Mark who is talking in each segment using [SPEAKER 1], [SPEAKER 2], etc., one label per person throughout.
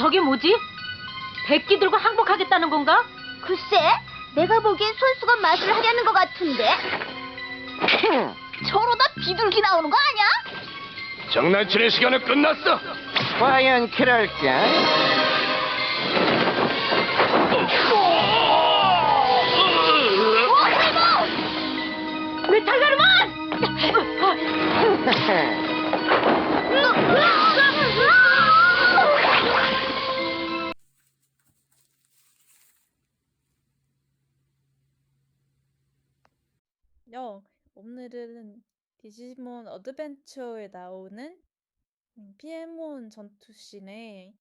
[SPEAKER 1] 저게 뭐지? 백기 들고 항복하겠다는 건가?
[SPEAKER 2] 글쎄, 내가 보기엔 손수건 마술을 하려는 것 같은데. 저러다 비둘기 나오는 거 아니야?
[SPEAKER 3] 장난치는 시간은 끝났어.
[SPEAKER 4] 과연 그럴까?
[SPEAKER 1] 메탈가르만!
[SPEAKER 5] 요, 오늘은 디지몬 어드벤처에 나오는 음, 피에몬 전투씬에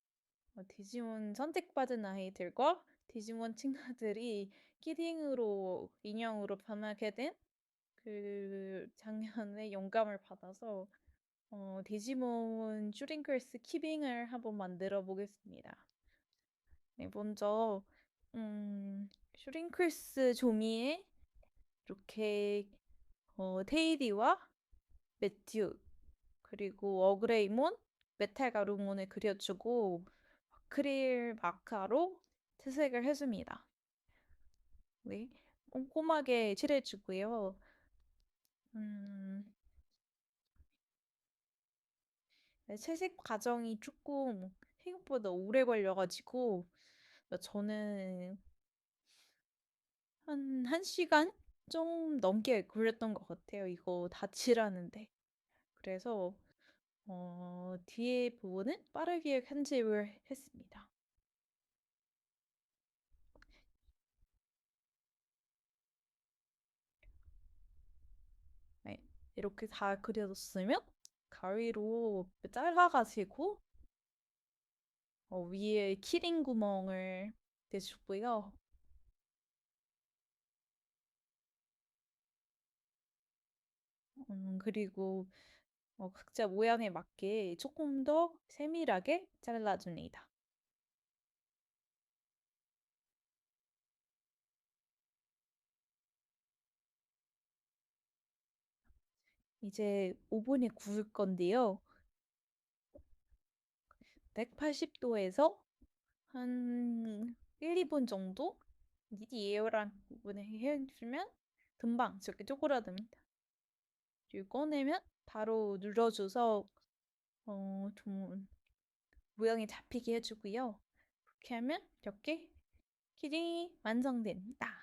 [SPEAKER 5] 어, 디지몬 선택받은 아이들과 디지몬 친구들이 키링으로 인형으로 변하게 된 그 장면에 영감을 받아서 어, 디지몬 슈링클스 키빙을 한번 만들어 보겠습니다. 네, 먼저 음, 슈링클스 조미에 이렇게 어, 테이디와 매튜 그리고 어그레이몬, 메탈 가루몬을 그려주고 아크릴 마카로 채색을 해줍니다. 네, 꼼꼼하게 칠해주고요. 음, 네, 채색 과정이 조금 생각보다 오래 걸려가지고 저는 한 1시간 좀 넘게 걸렸던 것 같아요. 이거 다 칠하는데. 그래서 어, 뒤에 부분은 빠르게 편집을 했습니다. 네, 이렇게 다 그려뒀으면 가위로 잘라가지고 어, 위에 키링 구멍을 내주고요. 음, 그리고 어, 각자 모양에 맞게 조금 더 세밀하게 잘라줍니다. 이제 오븐에 구울 건데요. 180도에서 한 1, 2분 정도 미디 예열한 부분에 해주면 금방 저렇게 쪼그라듭니다. 꺼내면 바로 눌러줘서 어, 좀 모양이 잡히게 해주고요. 그렇게 하면 이렇게 키링이 완성됩니다.